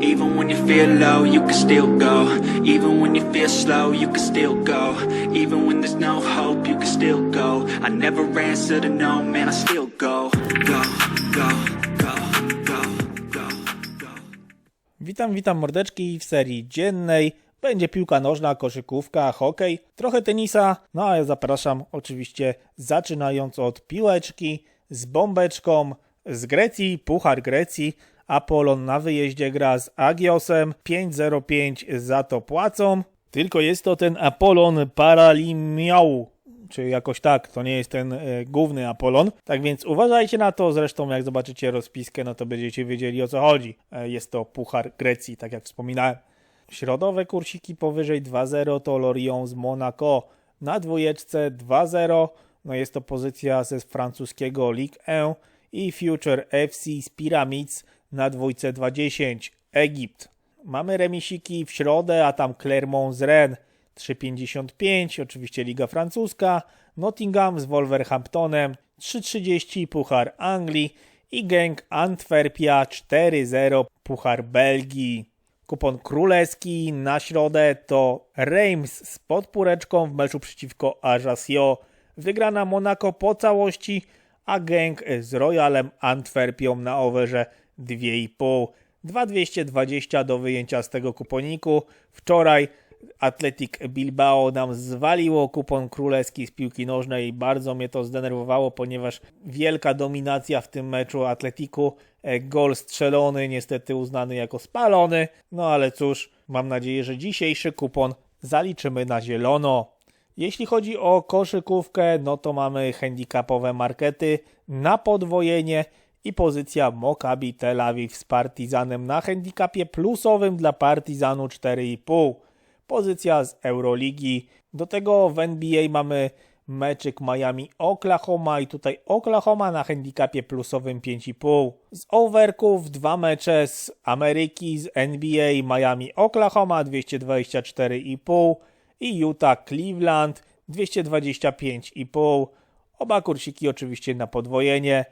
Even when you feel low, you can still go. Even when you feel slow, you can still go. Even when there's no hope, you can still go. I never answer to no, man, I still go. Go, go, go, go, go, go. Witam, witam mordeczki w serii dziennej. Będzie piłka nożna, koszykówka, hokej, trochę tenisa. No a ja zapraszam oczywiście zaczynając od piłeczki z bombeczką z Grecji, Puchar Grecji. Apollon na wyjeździe gra z Agiosem. 5-0-5 za to płacą. Tylko jest to ten Apollon Paralimiał czy jakoś tak, to nie jest ten e, główny Apollon. Tak więc uważajcie na to, zresztą jak zobaczycie rozpiskę, no to będziecie wiedzieli o co chodzi. E, jest to Puchar Grecji, tak jak wspominałem. Środowe kursiki powyżej 2-0 to Lorient z Monaco. Na dwójeczce 2-0, no jest to pozycja ze francuskiego Ligue 1 i Future FC z Pyramids na dwójce 2-10 Egipt. Mamy remisiki w środę, a tam Clermont z Rennes 3,55, oczywiście Liga Francuska, Nottingham z Wolverhamptonem 3,30 Puchar Anglii i Genk Antwerpia 4,0 Puchar Belgii. Kupon królewski na środę to Reims z podpóreczką w meczu przeciwko Ajaccio. Wygrana Monaco po całości, a Genk z Royalem Antwerpią na overze 2,5. 2,220 do wyjęcia z tego kuponiku. Wczoraj Athletic Bilbao nam zwaliło kupon królewski z piłki nożnej. Bardzo mnie to zdenerwowało, ponieważ wielka dominacja w tym meczu Atletiku. E, Gol strzelony, niestety uznany jako spalony. No ale cóż, mam nadzieję, że dzisiejszy kupon zaliczymy na zielono. Jeśli chodzi o koszykówkę, no to mamy handicapowe markety na podwojenie i pozycja Mokabi Tel Awiw z Partizanem na handicapie plusowym dla Partizanu 4,5 pozycja z Euroligi. Do tego w NBA mamy meczyk Miami-Oklahoma i tutaj Oklahoma na handicapie plusowym 5,5. Z overków dwa mecze z Ameryki, z NBA Miami-Oklahoma 224,5 i Utah-Cleveland 225,5. Oba kursiki oczywiście na podwojenie.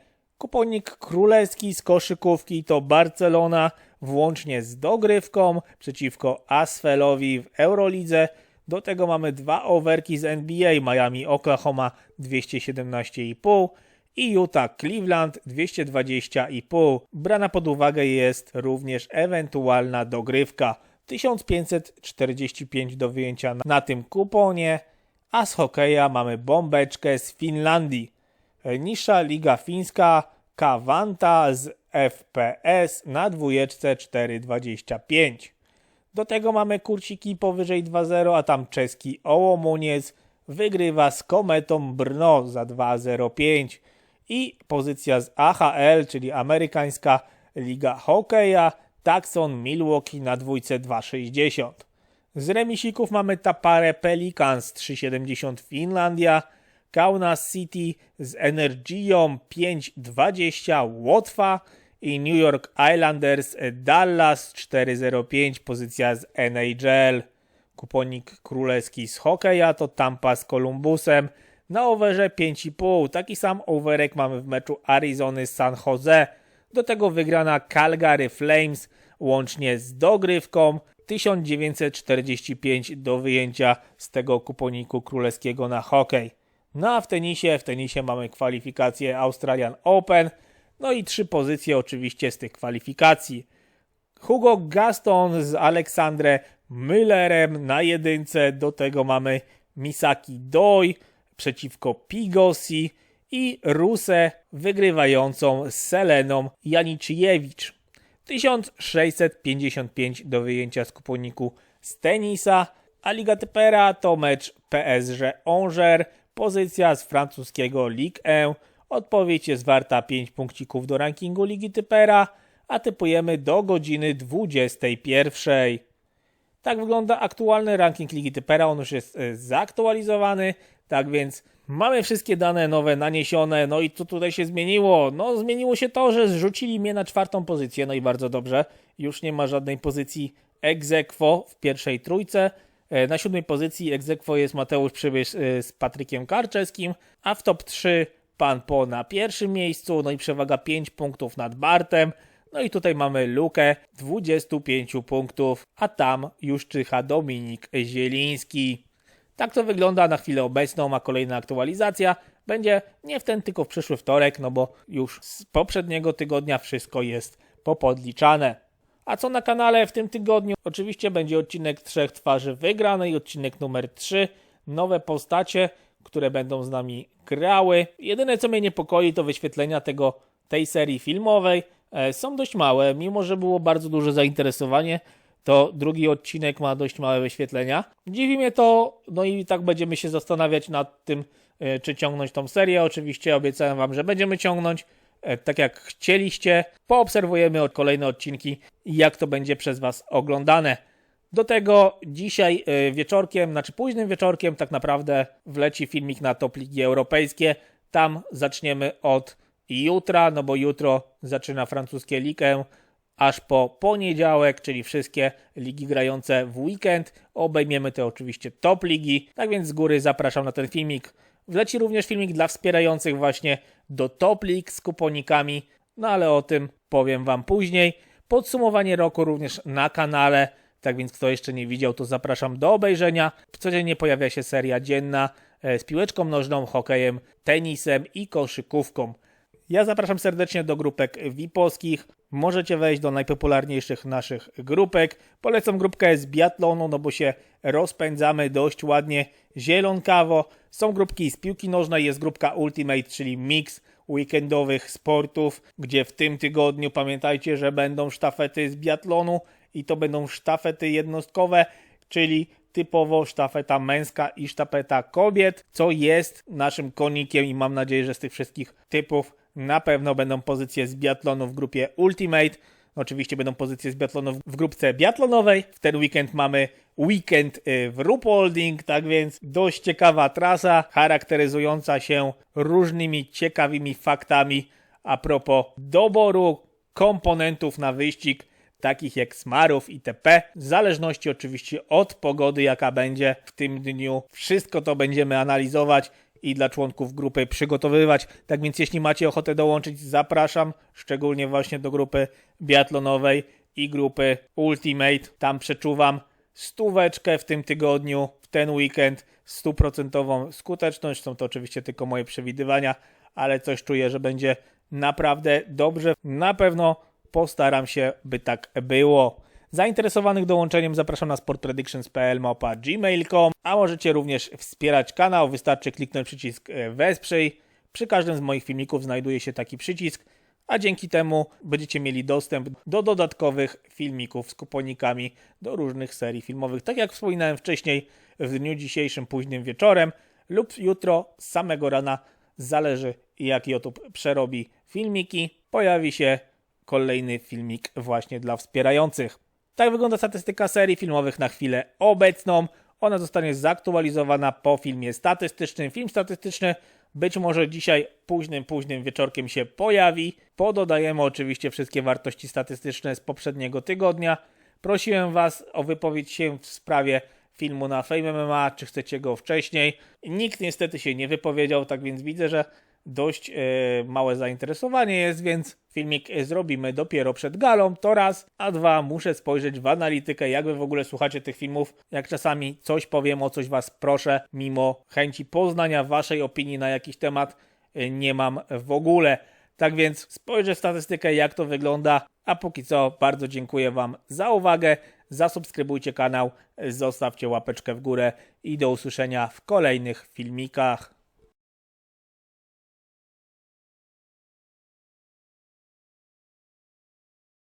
Kuponik królewski z koszykówki to Barcelona włącznie z dogrywką przeciwko Asfelowi w Eurolidze. Do tego mamy dwa overki z NBA Miami Oklahoma 217,5 i Utah Cleveland 220,5. Brana pod uwagę jest również ewentualna dogrywka 1545 do wyjęcia na tym kuponie, a z hokeja mamy bombeczkę z Finlandii. Niższa liga fińska Kawanta z FPS na dwójeczce 4,25. Do tego mamy kurciki powyżej 2,0, a tam czeski Ołomuniec wygrywa z Kometą Brno za 2,05 i pozycja z AHL, czyli amerykańska liga hokeja, Taxon Milwaukee na dwójce 2,60. Z remisików mamy Tapare Pelicans 3,70 Finlandia, Kaunas City z Energią 5,20 Łotwa i New York Islanders Dallas 4,05 pozycja z NHL. Kuponik królewski z hokeja to Tampa z Columbusem na overze 5,5. Taki sam overek mamy w meczu Arizony z San Jose. Do tego wygrana Calgary Flames łącznie z dogrywką 1945 do wyjęcia z tego kuponiku królewskiego na hokej. No a w tenisie, w tenisie mamy kwalifikacje Australian Open, no i trzy pozycje oczywiście z tych kwalifikacji. Hugo Gaston z Aleksandrem Müllerem na jedynce, do tego mamy Misaki Doi przeciwko Pigosi i Rusę wygrywającą z Seleną Janiczyjewicz. 1655 do wyjęcia z kuponiku z tenisa, a Liga Typera to mecz PSG Angers, pozycja z francuskiego Ligue 1. Odpowiedź jest warta 5 punkcików do rankingu Ligi Typera, a typujemy do godziny 21. Tak wygląda aktualny ranking Ligi Typera, on już jest e, zaktualizowany, tak więc mamy wszystkie dane nowe naniesione, no i co tutaj się zmieniło? No zmieniło się to, że zrzucili mnie na czwartą pozycję, no i bardzo dobrze, już nie ma żadnej pozycji ex aequo w pierwszej trójce, na siódmej pozycji egzekwo jest Mateusz Przybysz e, z Patrykiem Karczewskim, a w top 3 Pan Po na pierwszym miejscu, no i przewaga 5 punktów nad Bartem. No i tutaj mamy lukę 25 punktów, a tam już czyha Dominik Zieliński. Tak to wygląda na chwilę obecną, a kolejna aktualizacja będzie nie w ten, tylko w przyszły wtorek, no bo już z poprzedniego tygodnia wszystko jest popodliczane. A co na kanale w tym tygodniu? Oczywiście będzie odcinek Trzech Twarzy Wygranej, odcinek numer 3, nowe postacie, które będą z nami grały. Jedyne co mnie niepokoi to wyświetlenia tego, tej serii filmowej. E, są dość małe, mimo że było bardzo duże zainteresowanie, to drugi odcinek ma dość małe wyświetlenia. Dziwi mnie to, no i tak będziemy się zastanawiać nad tym, e, czy ciągnąć tą serię. Oczywiście obiecałem Wam, że będziemy ciągnąć tak jak chcieliście. Poobserwujemy od kolejne odcinki jak to będzie przez Was oglądane. Do tego dzisiaj e, wieczorkiem, znaczy późnym wieczorkiem, tak naprawdę wleci filmik na top ligi europejskie. Tam zaczniemy od jutra, no bo jutro zaczyna francuskie ligę, aż po poniedziałek, czyli wszystkie ligi grające w weekend. Obejmiemy te oczywiście top ligi, tak więc z góry zapraszam na ten filmik. Wleci również filmik dla wspierających właśnie do top lig z kuponikami, no ale o tym powiem Wam później. Podsumowanie roku również na kanale, tak więc kto jeszcze nie widział, to zapraszam do obejrzenia. Codziennie pojawia się seria dzienna e, z piłeczką nożną, hokejem, tenisem i koszykówką. Ja zapraszam serdecznie do grupek VIP-owskich. Możecie wejść do najpopularniejszych naszych grupek. Polecam grupkę z biatlonu, no bo się rozpędzamy dość ładnie, zielonkawo. Są grupki z piłki nożnej, jest grupka Ultimate, czyli mix weekendowych sportów, gdzie w tym tygodniu pamiętajcie, że będą sztafety z biatlonu i to będą sztafety jednostkowe, czyli typowo sztafeta męska i sztafeta kobiet, co jest naszym konikiem i mam nadzieję, że z tych wszystkich typów na pewno będą pozycje z biatlonu w grupie Ultimate. Oczywiście będą pozycje z biatlonu w grupce biatlonowej. W ten weekend mamy weekend y, w Rupolding, tak więc dość ciekawa trasa, charakteryzująca się różnymi ciekawymi faktami a propos doboru komponentów na wyścig, takich jak smarów itp. W zależności oczywiście od pogody, jaka będzie w tym dniu. Wszystko to będziemy analizować i dla członków grupy przygotowywać. Tak więc jeśli macie ochotę dołączyć, zapraszam, szczególnie właśnie do grupy biatlonowej i grupy Ultimate. Tam przeczuwam stóweczkę w tym tygodniu, w ten weekend, stuprocentową skuteczność. Są to oczywiście tylko moje przewidywania, ale coś czuję, że będzie naprawdę dobrze. Na pewno postaram się, by tak było. Zainteresowanych dołączeniem zapraszam na sportpredictions.pl małpa gmail.com, a możecie również wspierać kanał, wystarczy kliknąć przycisk e, wesprzyj. Przy każdym z moich filmików znajduje się taki przycisk, a dzięki temu będziecie mieli dostęp do dodatkowych filmików z kuponikami do różnych serii filmowych. Tak jak wspominałem wcześniej, w dniu dzisiejszym późnym wieczorem lub jutro z samego rana, zależy jak YouTube przerobi filmiki, pojawi się kolejny filmik właśnie dla wspierających. Tak wygląda statystyka serii filmowych na chwilę obecną. Ona zostanie zaktualizowana po filmie statystycznym. Film statystyczny być może dzisiaj późnym, późnym wieczorkiem się pojawi. Pododajemy oczywiście wszystkie wartości statystyczne z poprzedniego tygodnia. Prosiłem Was o wypowiedź się w sprawie filmu na Fame MMA, czy chcecie go wcześniej. Nikt niestety się nie wypowiedział, tak więc widzę, że dość e, małe zainteresowanie jest, więc filmik zrobimy dopiero przed galą, to raz, a dwa, muszę spojrzeć w analitykę, jak wy w ogóle słuchacie tych filmów, jak czasami coś powiem, o coś was proszę, mimo chęci poznania waszej opinii na jakiś temat, e, nie mam w ogóle. Tak więc spojrzę w statystykę, jak to wygląda, a póki co bardzo dziękuję wam za uwagę, zasubskrybujcie kanał, zostawcie łapeczkę w górę i do usłyszenia w kolejnych filmikach.